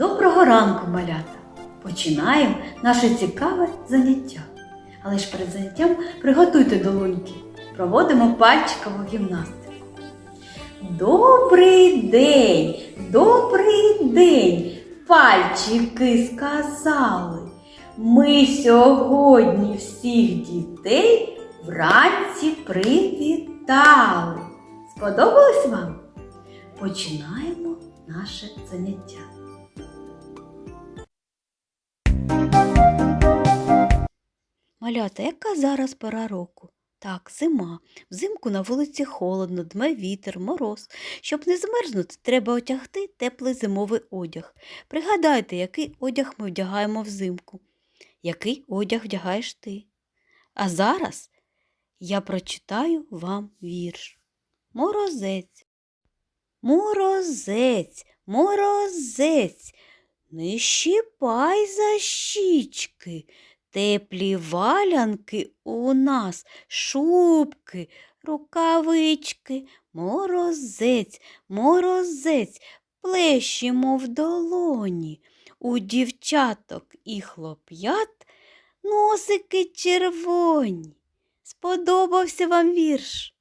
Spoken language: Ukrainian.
Доброго ранку, малята! Починаємо наше цікаве заняття. Але ж перед заняттям приготуйте долоньки. Проводимо пальчикову гімнастику. Добрий день! Добрий день! Пальчики сказали. Ми сьогодні всіх дітей вранці привітали. Сподобалось вам? Починаємо наше заняття. Малята, яка зараз пора року? Так, зима. Взимку на вулиці холодно, дме вітер, мороз. Щоб не змерзнути, треба одягти теплий зимовий одяг. Пригадайте, який одяг ми вдягаємо взимку. Який одяг вдягаєш ти? А зараз я прочитаю вам вірш. Морозець. Морозець, морозець, не щіпай за щічки, теплі валянки у нас, шубки, рукавички, морозець, морозець, плещемо в долоні. У дівчаток і хлоп'ят носики червоні. Сподобався вам вірш?